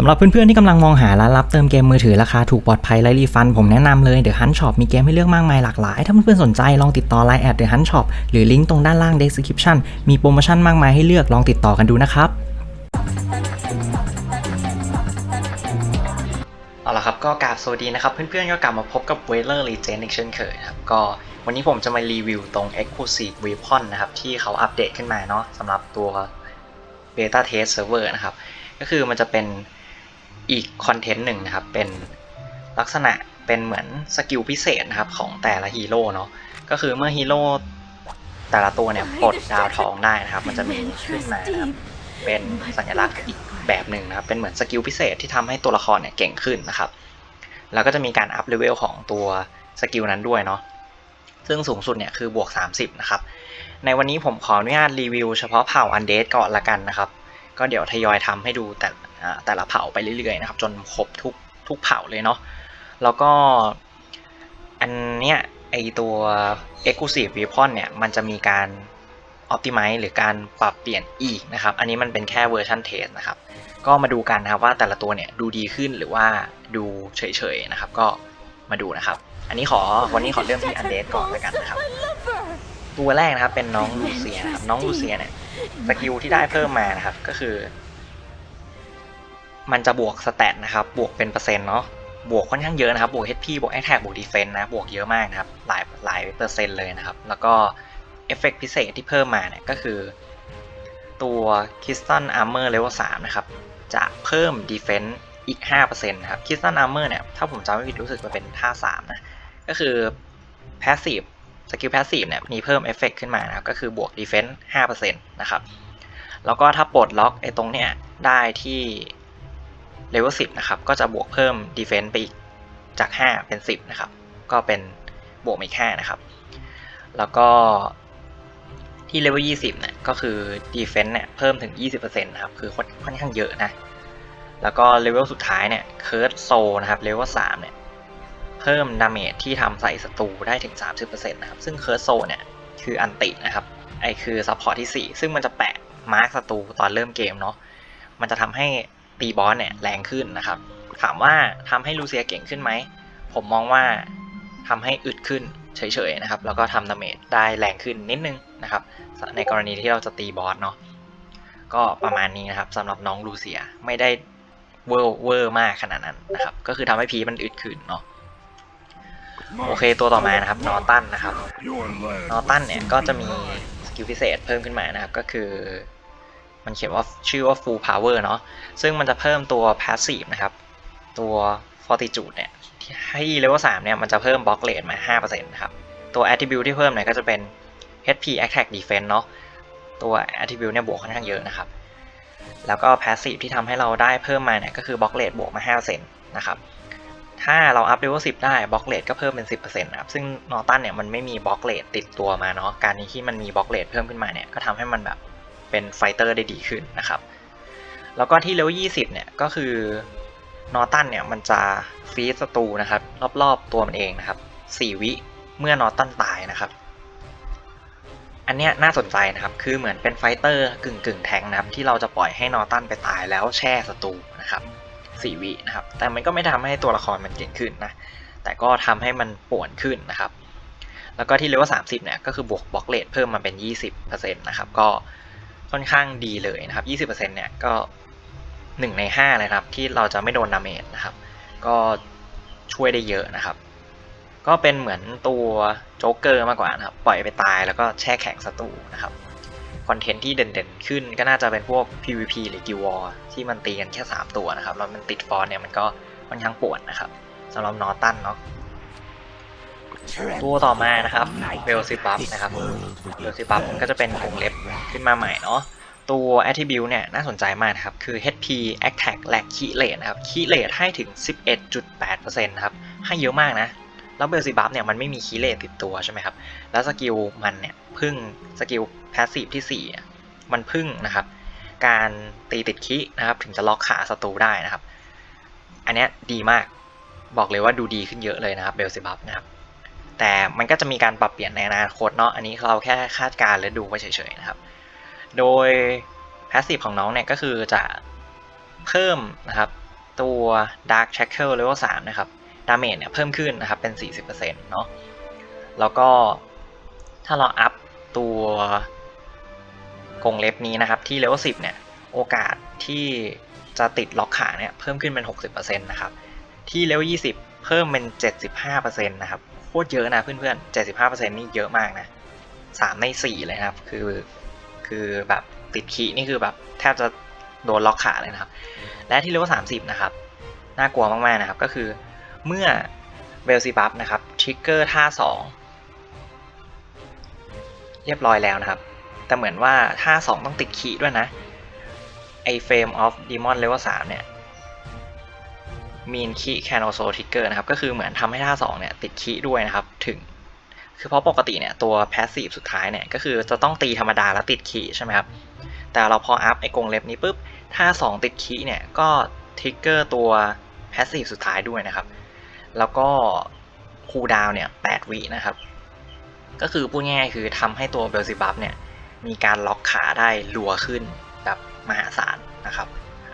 สำหรับเพื่อนๆที่กำลังมองหาร้านรับเติมเกมมือถือราคาถูกปลอดภัยและรีฟัน ผมแนะนำเลย The Hunt Shop มีเกมให้เลือกมากมายหลากหลาย ถ้าเพื่อนๆสนใจลองติดต่อ Line แอด The Hunt Shop หรือลิงก์ตรงด้านล่าง description มีโปรโมชั่นมากมายให้เลือกลองติดต่อกันดูนะครับเอาละครับก็กราบสวัสดีนะครับ เพื่อนๆก็กลับมาพบกับ w e l e r Legend อีกเช่นเคยครับก็วันนี้ผมจะมารีวิวตรง Exclusive Weapon นะครับที่เขาอัปเดตขึ้นมาเนาะสำหรับตัว Beta Test Server นะครับก็คือมันจะเป็น อีกคอนเทนต์หนึ่งนะครับ เป็นลักษณะเป็นเหมือนสกิลพิเศษนะครับของแต่ละฮีโร่เนาะก็คือเมื่อฮีโร่แต่ละตัวเนี่ยปลดดาวทองได้นะครับ มันจะมีขึ้นมานะครับเป็นสัญลักษณ์อีกแบบหนึ่งนะครับ เป็นเหมือนสกิลพิเศษที่ทำให้ตัวละครเนี่ยเก่งขึ้นนะครับ แล้วก็จะมีการอัพเลเวลของตัวสกิลนั้นด้วยเนาะซึ่งสูงสุดเนี่ยคือบวก 30 นะครับ ในวันนี้ผมขออนุญาตรีวิวเฉพาะเผ่าอันเดสก่อนละกันนะครับ ก็เดี๋ยวทยอยทำให้ดูแต่ แต่ละเผ่าไปเรื่อยๆนะครับจนครบทุกทุกเผ่าเลยเนาะแล้วก็อันเนี้ยไอตัว Exclusive Weapon เนี่ยมันจะมีการ Optimize หรือการปรับเปลี่ยนอีกนะครับ อันนี้มันเป็นแค่เวอร์ชันเทสนะครับ ก็มาดูกันนะครับว่าแต่ละตัวเนี่ยดูดีขึ้นหรือว่าดูเฉยๆนะครับก็มาดูนะครับ อันนี้ขอวันนี้ขอเริ่มที่อันเดสก่อนแล้วกันนะครับ ตัวแรกนะครับเป็นน้องลูเซียนะครับน้องลูเซียเนี่ยสกิลที่ได้เพิ่มมานะครับก็คือ มันจะบวกสแตทนะครับ บวกเป็นเปอร์เซ็นต์เนาะ บวกค่อนข้างเยอะนะครับ บวก HP บวก Attack บวก Defense นะ บวกเยอะมากนะครับ หลายหลายเปอร์เซ็นต์เลยนะครับ แล้วก็เอฟเฟกพิเศษที่เพิ่มมาเนี่ยก็คือ ตัว Crystal Armor Level 3นะครับ จะเพิ่ม Defense อีก 5%นะครับ Crystal Armor เนี่ย ถ้าผมจำไม่ผิดรู้สึกจะเป็นท่า 3 นะ ก็คือ Passive สกิล Passive เนี่ย มีเพิ่มเอฟเฟกขึ้นมานะครับ ก็คือบวก Defense 5%นะครับ แล้วก็ถ้าปลดล็อกไอ้ตรงเนี้ยได้ที่ Level 10 นะครับ ก็จะบวกเพิ่ม Defense ไปอีกจาก 5 เป็น 10 นะครับ ก็เป็นบวกอีก 5 นะครับ แล้วก็ที่ level 20 เนี่ย ก็คือ defense เนี่ย เพิ่มถึง 20%นะครับ คือค่อนค่อนข้างเยอะนะ แล้วก็ level สุดท้ายเนี่ย curse soul นะครับ level 3เนี่ย เพิ่ม damage ที่ทำใส่ศัตรูได้ถึง 30%นะครับ ซึ่ง curse soul เนี่ย คืออันตินะครับ ไอคือ support ที่ 4 ซึ่งมันจะแปะมาร์คศัตรูตอนเริ่มเกมเนาะ มันจะทำให้ ตีบอสเนี่ยแรงขึ้นนะครับ ถามว่าทำให้ลูเซียเก่งขึ้นไหม ผมมองว่าทำให้อึดขึ้นเฉยๆนะครับ แล้วก็ทำดาเมจได้แรงขึ้นนิดนึงนะครับ ในกรณีที่เราจะตีบอสเนาะก็ประมาณนี้นะครับสำหรับน้องลูเซียไม่ได้เวอร์เวอร์มากขนาดนั้นนะครับ ก็คือทำให้พีมันอึดขึ้นเนาะโอเคตัวต่อมานะครับนอตันนะครับนอตันเนี่ยก็จะมีสกิลพิเศษเพิ่มขึ้นมานะครับ ก็คือ มันเขียนว่าชื่อว่า full power เนาะซึ่งมันจะเพิ่มตัว passive นะครับ ตัว fortitude เนี่ยที่ให้ level 3เนี่ยมันจะเพิ่ม block rate มา 5%นะครับ ตัว attribute ที่เพิ่มเนี่ยก็จะเป็น HP attack defense เนาะตัว attribute เนี่ยบวกค่อนข้างเยอะนะครับ แล้วก็ passive ที่ทำให้เราได้เพิ่มมาเนี่ยก็คือ block rate บวกมา 5%นะครับ ถ้าเราอัพ level 10 ได้ block rate ก็เพิ่มเป็น 10%นะครับ ซึ่ง Norton เนี่ยมันไม่มี block rate ติดตัวมาเนาะ การนี้ที่มันมี block rate เพิ่มขึ้นมาเนี่ยก็ทำให้มันแบบ เป็นไฟเตอร์ได้ดีขึ้นนะครับ แล้วก็ที่ level 20 เนี่ยก็คือนอตันเนี่ยมันจะฟีดศัตรูนะครับ รอบๆตัวมันเองนะครับ 4 วิเมื่อนอตันตายนะครับ อันเนี้ยน่าสนใจนะครับ คือเหมือนเป็นไฟเตอร์กึ่งกึ่งแทงนะครับ ที่เราจะปล่อยให้นอตันไปตายแล้วแช่ศัตรูนะครับ 4 วินะครับ แต่มันก็ไม่ทำให้ตัวละครมันเก่งขึ้นนะ แต่ก็ทำให้มันป่วนขึ้นนะครับ แล้วก็ที่เลเวล30 เนี่ยก็คือบวกบล็อกเลทเพิ่มมาเป็น 20%นะครับ ก็ ค่อนข้างดีเลยนะครับ 20%เนี่ยก็ 1 ใน5เลยครับ ที่เราจะไม่โดนดาเมจนะครับ ก็ช่วยได้เยอะนะครับ ก็เป็นเหมือนตัวโจ๊กเกอร์มากกว่านะครับ ปล่อยไปตายแล้วก็แช่แข็งศัตรูนะครับ คอนเทนต์ที่เด่นๆขึ้นก็น่าจะเป็นพวก PVP หรือ Guild War ที่มันตีกันแค่ 3 ตัวนะครับ แล้วมันติดฟอนต์เนี่ยมันก็ค่อนข้างปวดนะครับสำหรับนอตันเนาะ ตัวต่อมานะครับเวลซิบัฟนะครับเวลซิบัฟก็จะเป็นกรงเล็บขึ้นมาใหม่เนาะตัว attribute เนี่ยน่าสนใจมากนะครับ คือ HP attack และ key rate นะครับ key rate ให้ถึง 11.8%นะครับ ให้เยอะมากนะ แล้วเบลซิบัฟเนี่ยมันไม่มี key rate ติดตัวใช่ไหมครับ แล้วสกิลมันเนี่ยพึ่งสกิล passive ที่4อ่มันพึ่งนะครับ การตีติดคีนะครับ ถึงจะล็อกขาศัตรูได้นะครับ อันเนี้ยดีมาก บอกเลยว่าดูดีขึ้นเยอะเลยนะครับเบลซิบัฟนะครับ แต่มันก็จะมีการปรับเปลี่ยนในอนาคตเนาะอันนี้เราแค่คาดการณ์และดูไว้เฉยๆนะครับ โดย passive ของน้องเนี่ยก็คือจะเพิ่มนะครับตัว Dark Shackle Level 3 นะครับดาเมจเนี่ยเพิ่มขึ้นนะครับเป็น 40%เนาะแล้วก็ถ้าเราอัพตัวกงเล็บนี้นะครับที่เลเวล10 เนี่ย โอกาสที่จะติดล็อกขาเนี่ยเพิ่มขึ้นเป็น 60%นะครับ ที่เลเวล20 เพิ่มเป็น 75%นะครับ โคตรเยอะนะเพื่อนๆ 75%นี่เยอะมากนะ 3 ใน 4 เลยนะครับ คือคือแบบติดขีนี่คือแบบแทบจะโดนล็อกขาเลยนะครับ และที่เลเวล30 นะครับ น่ากลัวมากๆนะครับ ก็คือเมื่อเบลซีบัฟนะครับทริกเกอร์ท่า 2 เรียบร้อยแล้วนะครับ แต่เหมือนว่าท่า 2 ต้องติดขีด้วยนะไอเฟรมออฟดีมอนเลเวล3เนี่ย มีนคีแคนโซทิกเกอร์นะครับ ก็คือเหมือนทำให้ท่า 2 เนี่ย ติดขีด้วยนะครับ ถึง คือเพราะปกติเนี่ย ตัวแพสซีฟสุดท้ายเนี่ย ก็คือจะต้องตีธรรมดาแล้วติดขีใช่ไหมครับ แต่เราพออัพไอ้กรงเล็บนี้ปุ๊บท่า 2 ติดขีเนี่ย ก็ทริกเกอร์ตัวแพสซีฟสุดท้ายด้วยนะครับ แล้วก็คูลดาวน์เนี่ย8วินะครับ ก็คือพูดง่ายๆคือทำให้ตัวเบลซิบัฟเนี่ย มีการล็อกขาได้รัวขึ้นแบบมหาศาล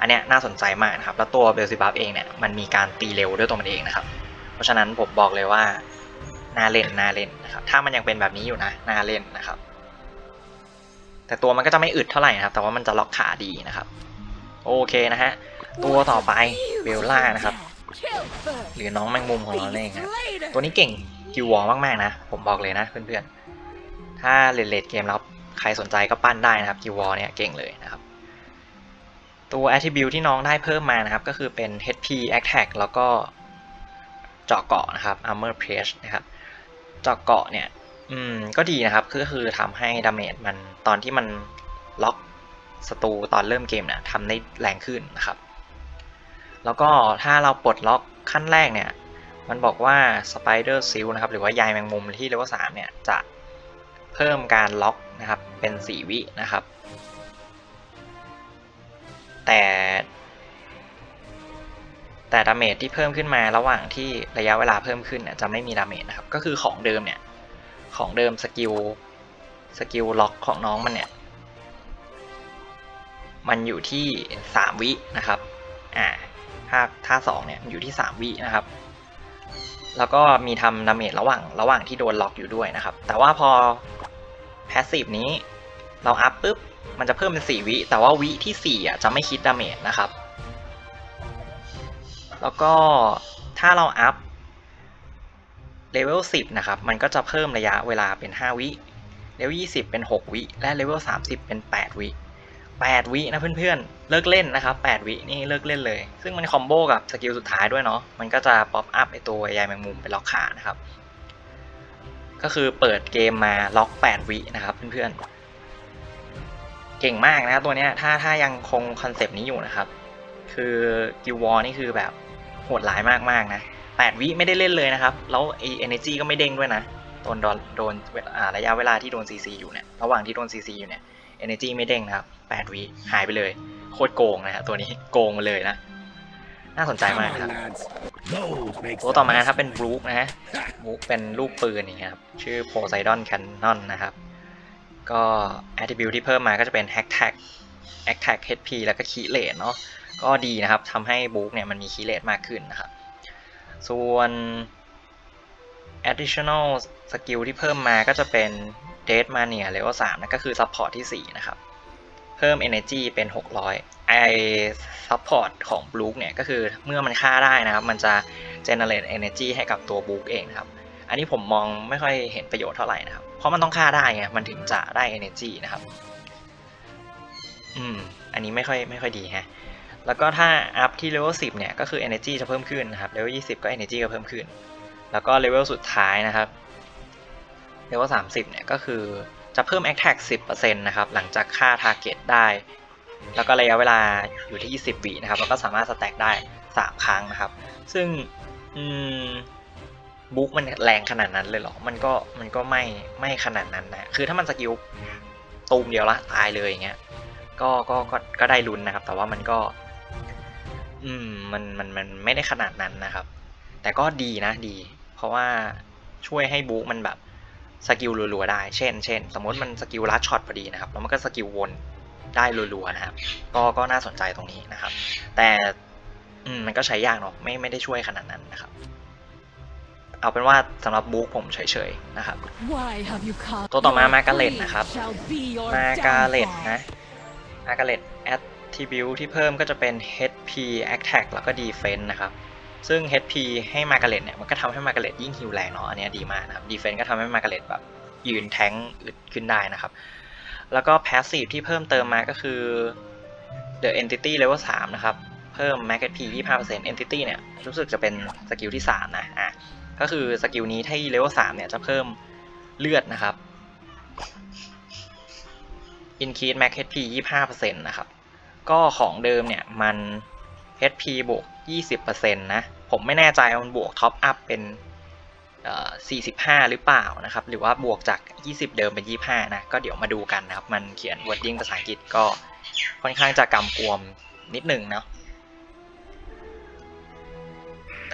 อันเนี้ยน่าสนใจมากนะครับ แล้วตัวเบลซิบัฟเองเนี่ยมันมีการตีเร็วด้วยตัวมันเองนะครับ เพราะฉะนั้นผมบอกเลยว่าน่าเล่นน่าเล่นนะครับ ถ้ามันยังเป็นแบบนี้อยู่นะน่าเล่นนะครับ แต่ตัวมันก็จะไม่อึดเท่าไหร่นะครับ แต่ว่ามันจะล็อกขาดีนะครับ โอเคนะฮะ ตัวต่อไปเบลล่านะครับ หรือน้องแมงมุมของเราเองครับตัวนี้เก่งกิววอลมากๆนะ ผมบอกเลยนะเพื่อนๆ ถ้าเลนเลดเกมแล้วใครสนใจก็ปั้นได้นะครับกิววอลเนี่ยเก่งเลยนะครับ ตัว attribute ที่น้องได้เพิ่มมานะครับ ก็คือเป็น HP attack แล้วก็เจาะเกาะนะครับ armor pierce นะครับเจาะเกาะเนี่ยอืมก็ดีนะครับก็คือทำให้ดาเมจมันตอนที่มันล็อกศัตรูตอนเริ่มเกมเนี่ยทำได้แรงขึ้นนะครับ แล้วก็ถ้าเราปลดล็อกขั้นแรกเนี่ย มันบอกว่า Spider Seal นะครับ หรือว่ายายแมงมุมที่เลเวล3เนี่ย จะเพิ่มการล็อกนะครับ เป็น 4 วินะครับ แต่ แต่ดาเมจที่เพิ่มขึ้นมาระหว่างที่ระยะเวลาเพิ่มขึ้นเนี่ยจะไม่มีดาเมจนะครับ ก็คือของเดิมเนี่ย ของเดิมสกิลสกิลล็อกของน้องมันเนี่ย มันอยู่ที่ 3 วินะครับ อ่าถ้าท่าสองเนี่ยอยู่ที่ 3 วินะครับ แล้วก็มีทำดาเมจระหว่างระหว่างที่โดนล็อกอยู่ด้วยนะครับ แต่ว่าพอแพสซีฟนี้เราอัพปุ๊บ มันจะเพิ่มเป็น 4 วิ แต่ว่าวิที่ 4 อะ จะไม่คิดดาเมจนะครับ แล้วก็ถ้าเราอัพเลเวล 10 นะครับ มันก็จะเพิ่มระยะเวลาเป็น 5 วิเลเวล 20 เป็น 6 วิ และเลเวล 30 เป็น 8 วิ 8 วินะเพื่อนๆ เลิกเล่นนะครับ 8 วินี่เลิกเล่นเลย ซึ่งมันคอมโบกับสกิลสุดท้ายด้วยเนาะ มันก็จะป๊อปอัพไอตัวยายแมงมุมเป็นล็อกขานะครับ ก็คือเปิดเกมมาล็อก 8 วินะครับเพื่อนๆ เก่งมากนะตัวเนี้ยถ้าถ้ายังคงคอนเซปต์นี้อยู่นะครับ คือกิววอลนี่คือแบบโหดร้ายมากๆนะ8วิไม่ได้เล่นเลยนะครับ แล้วไอเอเนจีก็ไม่เด้งด้วยนะโดนโดนโดนระยะเวลาที่โดน CC อยู่เนี่ยระหว่างที่โดน CC อยู่เนี่ย Energy ไม่เด้งนะครับ8วิหายไปเลย โคตรโกงนะฮะตัวนี้โกงมาเลยนะ น่าสนใจมากครับตัวต่อมาครับเป็นบรูคนะฮะบรูคเป็นลูกปืนอย่ครับชื่อ Poseidon Cannon นะครับ ก็ attribute ที่เพิ่มมาก็จะเป็น hack tag attack HP แล้วก็ key rate เนาะก็ดีนะครับทำให้บรูคเนี่ยมันมี key rate มากขึ้นนะครับ ส่วน additional skill ที่เพิ่มมาก็จะเป็น Death Mania Level 3นะก็คือ Support ที่ 4 นะครับ เพิ่ม Energy เป็น 600 ไอ Support ของ b l u e เนี่ยก็คือเมื่อมันฆ่าได้นะครับ มันจะ Generate Energy ให้กับตัว b l u e เองครับ อันนี้ผมมองไม่ค่อยเห็นประโยชน์เท่าไหร่นะครับ เพราะมันต้องฆ่าได้ไง มันถึงจะได้ Energy นะครับ อืม อันนี้ไม่ค่อยไม่ค่อยดีฮะ แล้วก็ถ้าอัพที่ Level 10 เนี่ย ก็คือ Energy จะเพิ่มขึ้นนะครับ Level 20 ก็ Energy ก็เพิ่มขึ้น แล้วก็ Level สุดท้ายนะครับ เลเวล30 เนี่ย ก็คือจะเพิ่ม Attack 10%นะครับ หลังจากฆ่า Target ได้ แล้วก็ระยะเวลาอยู่ที่ 20วินะครับ แล้วก็สามารถสแต็กได้ 3 ครั้งนะครับ ซึ่ง อืม บุ๊กมันแรงขนาดนั้นเลยเหรอ มันก็มันก็ไม่ไม่ขนาดนั้นนะ คือถ้ามันสกิลตูมเดียวละตายเลยอย่างเงี้ย ก็ก็ก็ก็ได้ลุ้นนะครับ แต่ว่ามันก็ อืมมันมันมันไม่ได้ขนาดนั้นนะครับ แต่ก็ดีนะดี เพราะว่าช่วยให้บุ๊กมันแบบสกิลรัวๆได้ เช่น เช่น สมมติมันสกิลลัดช็อตพอดีนะครับ แล้วมันก็สกิลวนได้รัวๆนะครับ ก็ก็น่าสนใจตรงนี้นะครับ แต่ อืม มันก็ใช้ยากเนาะ ไม่ไม่ได้ช่วยขนาดนั้นนะครับ เอาเป็นว่าสำหรับบุ๊กผมเฉยๆนะครับ ตัวต่อมามาการ์เล็ตนะครับมามาากการ์ร์เล็เล็ตตนะนะมาการ์เล็ต attribute ที่เพิ่มก็จะเป็น HP attack แล้วก็ defense นะครับ ซึ่ง HP ให้มาการ์เล็ตเนี่ยมันก็ทำให้มาการ์เล็ตยิ่งฮิวแรงเนาะอันเนี้ยดีมากนะครับ defense ก็ทำให้มาการ์เล็ตแบบยืนแทงค์อึดขึ้นได้นะครับ แล้วก็ passive ที่เพิ่มเติมมาก็คือ the entity level 3 นะครับ เพิ่ม max HP 25% entity เนี่ยรู้สึกจะเป็นสกิลที่ 3 นะอะ ก็คือสกิลนี้ที่ level 3เนี่ยจะเพิ่มเลือดนะครับ increase max HP 25%นะครับ ก็ของเดิมเนี่ยมัน HP บวก 20%นะ ผมไม่แน่ใจว่ามันบวกท็อปอัพเป็นเอ่อ45 หรือเปล่านะครับ หรือว่าบวกจาก 20 เดิมเป็น 25 นะ ก็เดี๋ยวมาดูกันนะครับ มันเขียน wording ภาษาอังกฤษก็ค่อนข้างจะกำกวมนิดหนึ่งเนาะ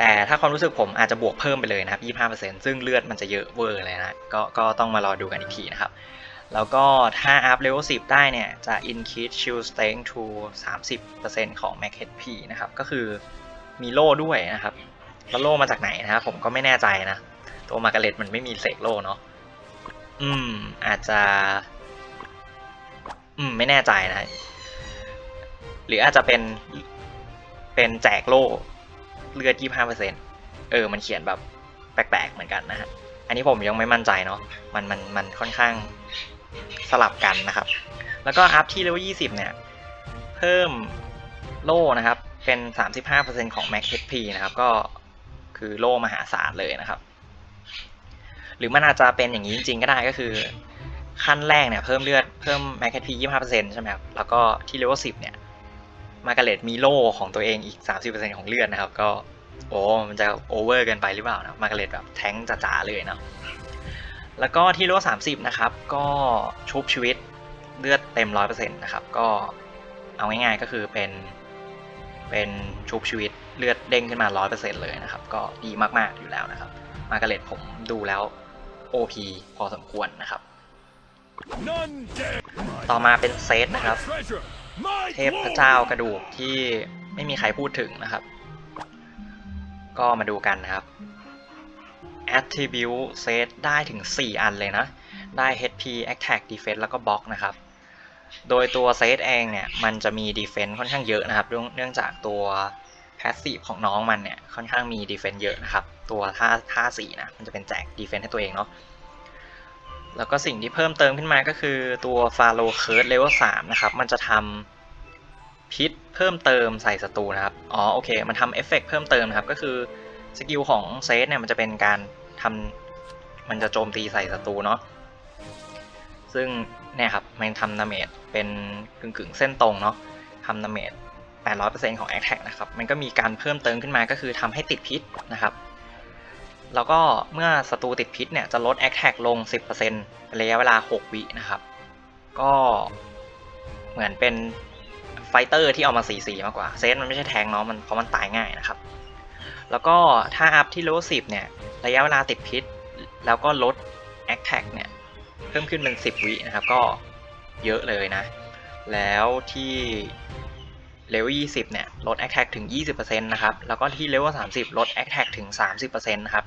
แต่ถ้าความรู้สึกผมอาจจะบวกเพิ่มไปเลยนะครับ25%ซึ่งเลือดมันจะเยอะเวอร์เลยนะก็ก็ต้องมารอดูกันอีกทีนะครับ แล้วก็ถ้าอัพเลเวล10 ได้เนี่ย จะ increase shield strength to 30%ของ max HP นะครับ ก็คือมีโล่ด้วยนะครับ แล้วโล่มาจากไหนนะครับผมก็ไม่แน่ใจนะ ตัวมาการ์เล็ตมันไม่มีเสกโล่เนาะอืม อาจจะ อืม ไม่แน่ใจนะ หรืออาจจะเป็นเป็นแจกโล่ เลือด 25%เออ มันเขียนแบบแปลกๆ เหมือนกันนะฮะ อันนี้ผมยังไม่มั่นใจเนาะ มันมันมันค่อนข้างสลับกันนะครับ แล้วก็อัพที่เลเวล20 เนี่ย เพิ่มโล่นะครับ เป็น 35%ของ Max HP นะครับ ก็คือโล่มหาศาลเลยนะครับ หรือมันอาจจะเป็นอย่างนี้จริงๆ ก็ได้ก็คือขั้นแรกเนี่ยเพิ่มเลือดเพิ่ม Max HP 25%ใช่ไหมครับ แล้วก็ที่เลเวล10 เนี่ย มาการ์เล็ตมีโล่ของตัวเองอีก 30%ของเลือดนะครับ ก็ โอ้มันจะโอเวอร์เกินไปหรือเปล่านะมาการ์เล็ตแบบแท้งจ๋าๆเลยเนาะแล้วก็ที่โล30 นะครับ ก็ชุบชีวิตเลือดเต็ม 100%นะครับ ก็เอาง่ายๆก็คือเป็น เป็นชุบชีวิตเลือดเด้งขึ้นมา 100%เลยนะครับ ก็ดีมากๆอยู่แล้วนะครับ มาการ์เล็ตผมดูแล้ว OP พอสมควรนะครับ ต่อมาเป็นเซตนะครับ เทพพระเจ้ากระดูกที่ไม่มีใครพูดถึงนะครับ ก็มาดูกันนะครับ attribute set ได้ถึง 4 อันเลยนะ ได้ HP attack defense แล้วก็ block นะครับ โดยตัวเซตเองเนี่ย มันจะมี defense ค่อนข้างเยอะนะครับ เนื่องเนื่องจากตัว passive ของน้องมันเนี่ย ค่อนข้างมี defense เยอะนะครับ ตัวท่าท่าสีนะ มันจะเป็นแจก defense ให้ตัวเองเนาะ แล้วก็สิ่งที่เพิ่มเติมขึ้นมาก็คือตัว f a r o Curse level 3นะครับ มันจะทำพิษเพิ่มเติมใส่ศัตรูนะครับ อ๋อโอเค มันทำเอฟเฟกเพิ่มเติมนะครับ ก็คือสกิลของเซตเนี่ยมันจะเป็นการทำมันจะโจมตีใส่ศัตรูเนาะ ซึ่งเนี่ยครับมันทำดาเมจเป็นกึ่งกึ่งๆเส้นตรงเนาะทำดาเมจ800%ของ Attack นะครับ มันก็มีการเพิ่มเติมขึ้นมาก็คือทำให้ติดพิษนะครับ แล้วก็เมื่อศัตรูติดพิษเนี่ยจะลด Attack ลง 10%เป็นระยะเวลา 6 วินะครับ ก็เหมือนเป็นไฟเตอร์ที่เอามาสีสีมากกว่า เซตมันไม่ใช่แทงเนาะมันเพราะมันตายง่ายนะครับ แล้วก็ถ้าอัพที่เลเวล10เนี่ย ระยะเวลาติดพิษ แล้วก็ลด Attack เนี่ย เพิ่มขึ้นเป็น 10 วินะครับ ก็เยอะเลยนะ แล้วที่เลเวล20 เนี่ย ลด Attack ถึง 20%นะครับ แล้วก็ที่เลเวล30 ลด Attack ถึง 30%นะครับ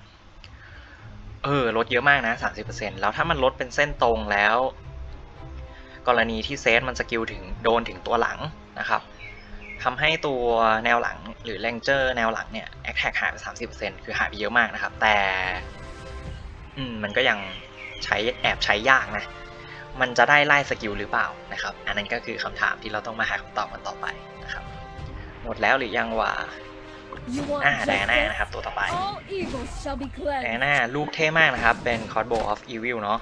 เออลดเยอะมากนะ30%แล้วถ้ามันลดเป็นเส้นตรงแล้ว กรณีที่เซตมันสกิลถึงโดนถึงตัวหลังนะครับทำให้ตัวแนวหลังหรือแรงเจอร์แนวหลังเนี่ยแอคแท็กหายไป 30%คือหายไปเยอะมากนะครับ แต่อืมมันก็ยังใช้แอบใช้ยากนะ มันจะได้ไล่สกิลหรือเปล่านะครับ อันนั้นก็คือคำถามที่เราต้องมาหาคำตอบกันต่อไปนะครับ หมดแล้วหรือยังวะ อ่าอ่าไดไดอาอาน่าน่านะนะคครัรับบตัวต่อไปไดไดอาอาน่าน่าลูกเท่มากนะครับ เป็น Crossbow of Evil เนาะ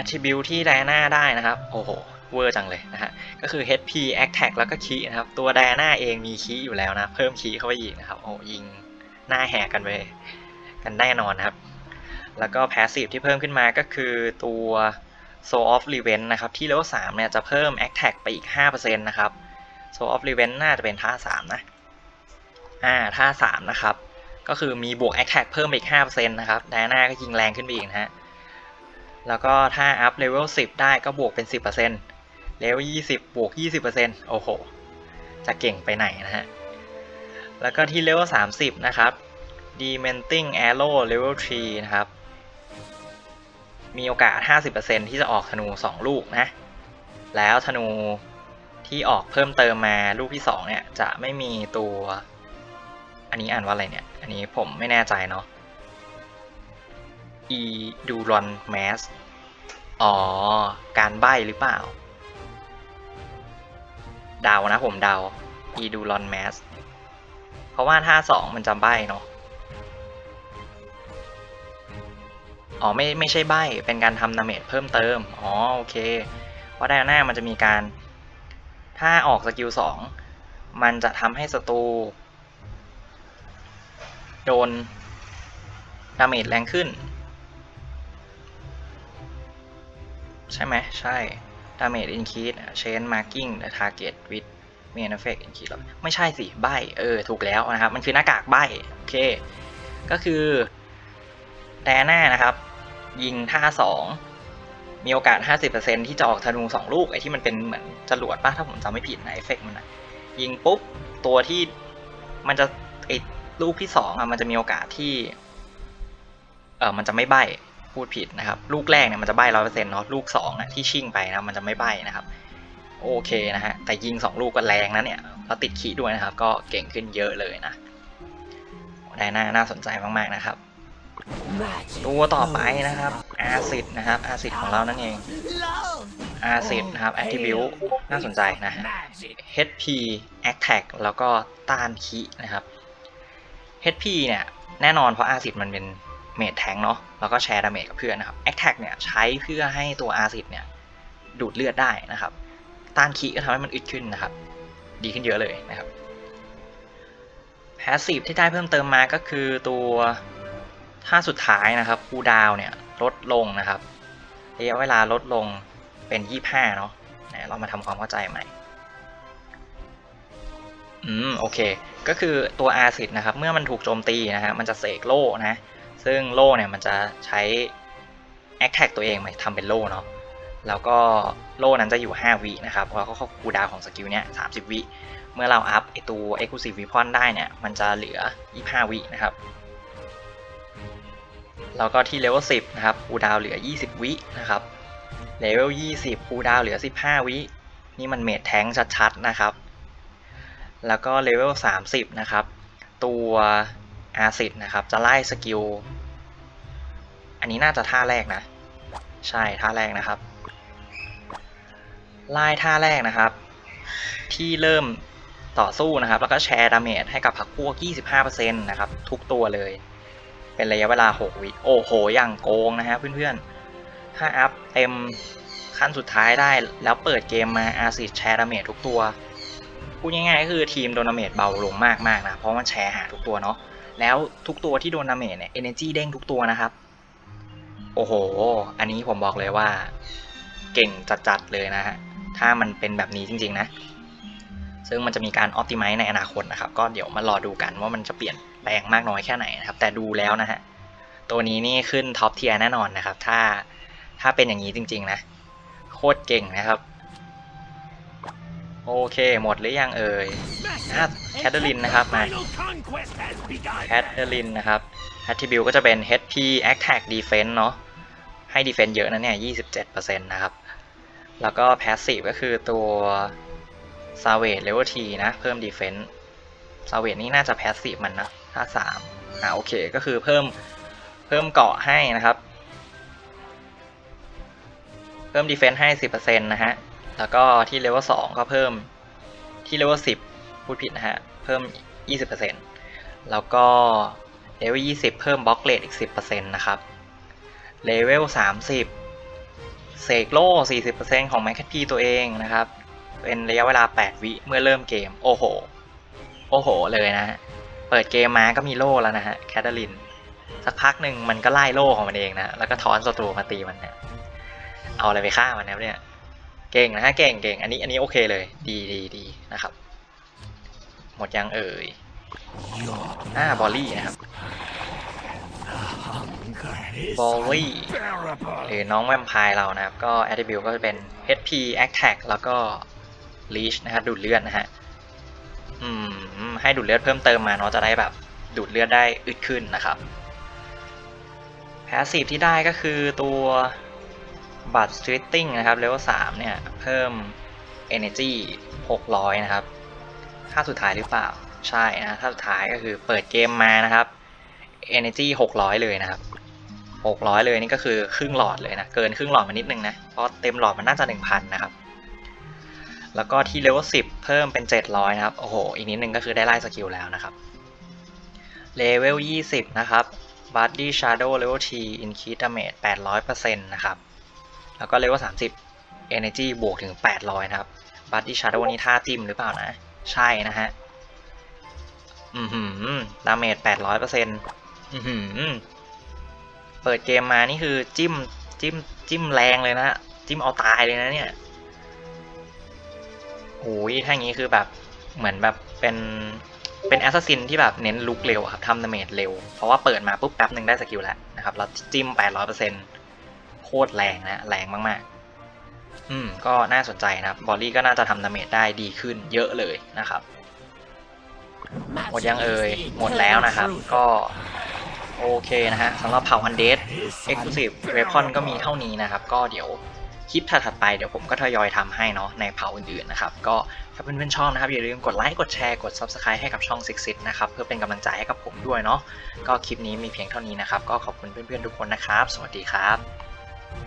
attribute ที่ไดอาน่าได้นะครับ โอ้โห เวอร์จังเลยนะฮะ ก็คือ HP attack แล้วก็คีนะครับ ตัวไดอาน่าเองมีคีอยู่แล้วนะ เพิ่มคีเข้าไปอีกนะครับ โอ้ยิงหน้าแหกกันไปกันแน่นอนนะครับ แล้วก็ passive ที่เพิ่มขึ้นมาก็คือตัว Soul of Revenge นะครับ ที่ level 3เนี่ยจะเพิ่ม attack ไปอีก 5%นะครับ Soul of Revenge น่าจะเป็นท่า3นะ อ่าท่า3นะครับ ก็คือมีบวก attack เพิ่มไปอีก5%นะครับไดอาน่าก็ยิงแรงขึ้นไปอีกนะฮะแล้วก็ถ้าอัพเลเวล10 ได้ก็บวกเป็น 10%เลเวล20 บวก 20%โอ้โห จะเก่งไปไหนนะฮะ แล้วก็ที่เลเวล30 นะครับ Dementing Arrow Level 3 นะครับ มีโอกาส 50%ที่จะออกธนู 2 ลูกนะ แล้วธนูที่ออกเพิ่มเติมมาลูกที่ 2 เนี่ย จะไม่มีตัว อันนี้อ่านว่าอะไรเนี่ย อันนี้ผมไม่แน่ใจเนาะ e d u r o n Mass อ๋อ การใบ้หรือเปล่า เดานะผมเดา e d u r o n Mass เพราะว่าท่าสองมันจะใบ้เนาะอ๋อไม่ไม่ใช่ใบ้เป็นการทำดาเมจเพิ่มเติม อ๋อโอเค เพราะไดอาน่ามันจะมีการ ถ้าออกสกิลสองมันจะทำให้ศัตรู โดนดาเมจแรงขึ้น ใช่ไหมใช่ damage increase chain marking the target with main effect increase แล้วไม่ใช่สิ ใบเออ ถูกแล้วนะครับ มันคือหน้ากากใบโอเค ก็คือแดน่านะครับ ยิงท่า2มีโอกาส 50%ที่จะออกธนู2ลูก ไอ้ที่มันเป็นเหมือนจรวดป่ะ ถ้าผมจำไม่ผิดนะเอฟเฟกมันนะยิงปุ๊บ ตัวที่มันจะไอ ลูกที่2อะมันจะมีโอกาสที่ เออมันจะไม่ใบพูดผิดนะครับ ลูกแรกเนี่ยมันจะใบ้ร้อยเปอร์เซ็นต์เนาะลูกสองอะที่ชิ่งไปนะมันจะไม่ใบ้นะครับ โอเคนะฮะแต่ยิงสองลูกก็แรงนะเนี่ยแล้วติดขีดด้วยนะครับ ก็เก่งขึ้นเยอะเลยนะได้น่าน่าสนใจมากๆนะครับตัวต่อไปนะครับอาซิดนะครับอาซิดของเรานั่นเองอาซิดนะครับ attribute น่าสนใจนะฮะ HP attack แล้วก็ต้านขีนะครับ HP เนี่ยแน่นอนเพราะอาซิดมันเป็นเมดแทงเนาะแล้วก็แชร์ดาเมจกับเพื่อนนะครับ attack เนี่ยใช้เพื่อให้ตัวอาซิดเนี่ยดูดเลือดได้นะครับต้านขีก็ทำให้มันอึดขึ้นนะครับ ดีขึ้นเยอะเลยนะครับ passive ที่ได้เพิ่มเติมมาก็คือตัวท่าสุดท้ายนะครับคูดาวเนี่ยลดลงนะครับระยะเวลาลดลงเป็น 25 เนาะนะเรามาทำความเข้าใจใหม่ อืม โอเค ก็คือตัวอาซิดนะครับ เมื่อมันถูกโจมตีนะฮะมันจะเสกโล่นะ ซึ่งโล่เนี่ยมันจะใช้ a c t a c ตัวเองมาทำเป็นโล่เนาะแล้วก็โล่นั้นจะอยู่ 5 วินะครับเพราะเขาคูลดาวของสกิลเนี้ย30 วิเมื่อเราอัพไอตัว Exclusive Weapon ได้เนี่ย มันจะเหลือ 25 วินะครับ แล้วก็ที่เลเวล 10 นะครับคูดาวเหลือ 20 วินะครับเลเวล 20คูดาวเหลือ 15 วิ นี่มันเมดแทงชัดๆนะครับ แล้วก็เลเวล30 นะครับ ตัวอาซิดนะครับ จะไล่สกิล อันนี้น่าจะท่าแรกนะ ใช่ท่าแรกนะครับ ไล่ท่าแรกนะครับ ที่เริ่มต่อสู้นะครับ แล้วก็แชร์ดาเมจให้กับพักพวก 25%นะครับ ทุกตัวเลย เป็นระยะเวลา 6 วิ โอ้โห อย่างโกงนะฮะเพื่อนๆ ถ้าอัพเต็มขั้นสุดท้ายได้แล้วเปิดเกมมาอาซิดแชร์ดาเมจทุกตัว พูดง่ายๆก็คือทีมโดนาเมจเบาลงมากๆนะ เพราะมันแชร์หาทุกตัวเนาะแล้วทุกตัวที่โดนาเมจเนี่ย energy เด้งทุกตัวนะครับ โอ้โห อันนี้ผมบอกเลยว่า เก่งจัดๆเลยนะฮะถ้ามันเป็นแบบนี้จริง ๆนะ ซึ่งมันจะมีการ optimize ในอนาคตนะครับ ก็เดี๋ยวมารอดูกันว่ามันจะเปลี่ยนแปลงมากน้อยแค่ไหนนะครับ แต่ดูแล้วนะฮะตัวนี้นี่ขึ้นท็อปเทียร์แน่นอนนะครับ ถ้าถ้าเป็นอย่างนี้จริง ๆ นะ โคตรเก่งนะครับ โอเค หมดหรือยังเอ่ยแคทเธอรินนะครับมาแคทเธอรินนะครับ attribute ก็จะเป็น HP attack defense เนาะให้ defense เยอะนะเนี่ย 27%นะครับ แล้วก็ passive ก็คือตัว savage level T นะ เพิ่ม defense savage นี่น่าจะ passive มันนะถ้า3อ่าโอเค ก็คือเพิ่มเพิ่มเกาะให้นะครับ เพิ่ม defense ให้ 10%นะฮะ แล้วก็ที่ level 2ก็เพิ่มที่ level 10พูดผิดนะฮะ เพิ่ม 20%แล้วก็เลเวล20 เพิ่มบล็อกเลทอีก 10%นะครับเลเวล30 เสกโล่40%ของแมคคพีตัวเองนะครับ เป็นระยะเวลา 8 วิเมื่อเริ่มเกม โอ้โห โอ้โห เลยนะฮะ เปิดเกมมาก็มีโล่แล้วนะฮะ แคทเธอรินสักพักหนึ่งมันก็ไล่โล่ของมันเองนะ แล้วก็ถอนศัตรูมาตีมันเนี่ยเอาอะไรไปฆ่ามันนะเนี่ย เก่งนะฮะเก่งเก่งอันนี้อันนี้โอเคเลย ดีดีดีนะครับ หมดยังเอ่ยอ่าบอลลี่นะครับบอลลี่หรือน้องแวมไพร์เรานะครับ ก็ attribute ก็จะเป็น HP attack แล้วก็ leash นะครับดูดเลือดนะฮะอืมให้ดูดเลือดเพิ่มเติมมาเนาะจะได้แบบดูดเลือดได้อึดขึ้นนะครับ แพสซีฟที่ได้ก็คือตัว บัตรสตรีตติ้งนะครับเลเวล3เนี่ย เพิ่ม Energy 600 นะครับท่าสุดท้ายหรือเปล่าใช่นะท่าสุดท้ายก็คือเปิดเกมมานะครับ Energy 600 เลยนะครับ 600 เลยนี่ก็คือครึ่งหลอดเลยนะ เกินครึ่งหลอดมานิดนึงนะ เพราะเต็มหลอดมันน่าจะ 1,000 นะครับ แล้วก็ที่เลเวล10 เพิ่มเป็น 700 นะครับ โอ้โห อีกนิดนึงก็คือได้ไล่สกิลแล้วนะครับเลเวล20 นะครับ Buddy Shadow Level T Increase Damage 800%นะครับ แล้วก็เลเวล30 Energy บวกถึง800นะครับ Buddy Shadow นี่ท่าจิ้มหรือเปล่านะ ใช่นะฮะ อือหือดาเมจ800%อือหือ เปิดเกมมานี่คือจิ้มจิ้มจิ้มแรงเลยนะจิ้มเอาตายเลยนะเนี่ยโอ้ยถ้าอย่างนี้คือแบบเหมือนแบบเป็นเป็นแอสซัสซินที่แบบเน้นลุกเร็วครับทำดาเมจเร็ว เพราะว่าเปิดมาปุ๊บแป๊บหนึ่งได้สกิลแล้วนะครับแล้วจิ้ม 800%โคตรแรงนะแรงมากๆ อืมก็น่าสนใจนะครับบอลลี่ก็น่าจะทำดาเมจได้ดีขึ้นเยอะเลยนะครับหมดยังเอ่ยหมดแล้วนะครับ ก็โอเคนะฮะสำหรับเผ่าฮันเดส Exclusive Weapon ก็มีเท่านี้นะครับ ก็เดี๋ยวคลิปถัดไปเดี๋ยวผมก็ทยอยทำให้เนาะในเผ่าอื่นๆนะครับ ก็ถ้าเพื่อนๆชอบนะครับ อย่าลืมกดไลค์กดแชร์กด Subscribe ให้กับช่อง Six Sit นะครับ เพื่อเป็นกำลังใจให้กับผมด้วยเนาะก็คลิปนี้มีเพียงเท่านี้นะครับ ก็ขอบคุณเพื่อนๆทุกคนนะครับ สวัสดีครับ